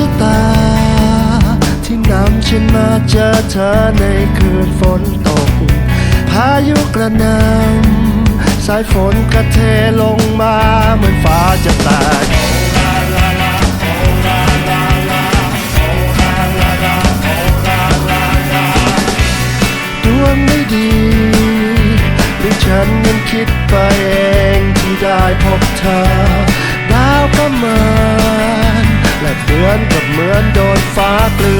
ชะตา ที่นำฉันมาเจอเธอในคืนฝนตก พายุกระนำสายฝนกระเทลงมาเหมือนฟ้าจะแตกดวงไม่ดี หรือฉันยังคิดไปเองที่ได้พบเธอ ดาวก็มา มือนกับเหมือนโดนฟ้ากลืน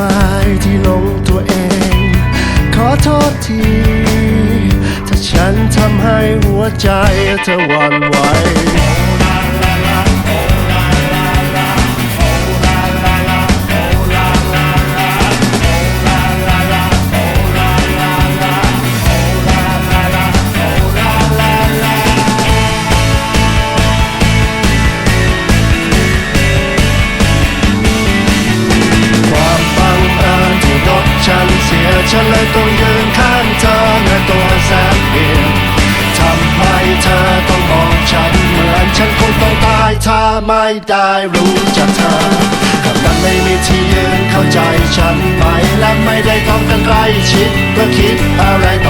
มายที่ลงตัวเอง ขอโทษที ถ้าฉันทำให้หัวใจเธอหวั่นไหว ไม่ได้รู้จักเธอกับนั้นไม่มีที่ยืนเข้าใจฉันไหมและไม่ได้ท้องกันใกล้ชิดเพื่อคิดอะไรต่อ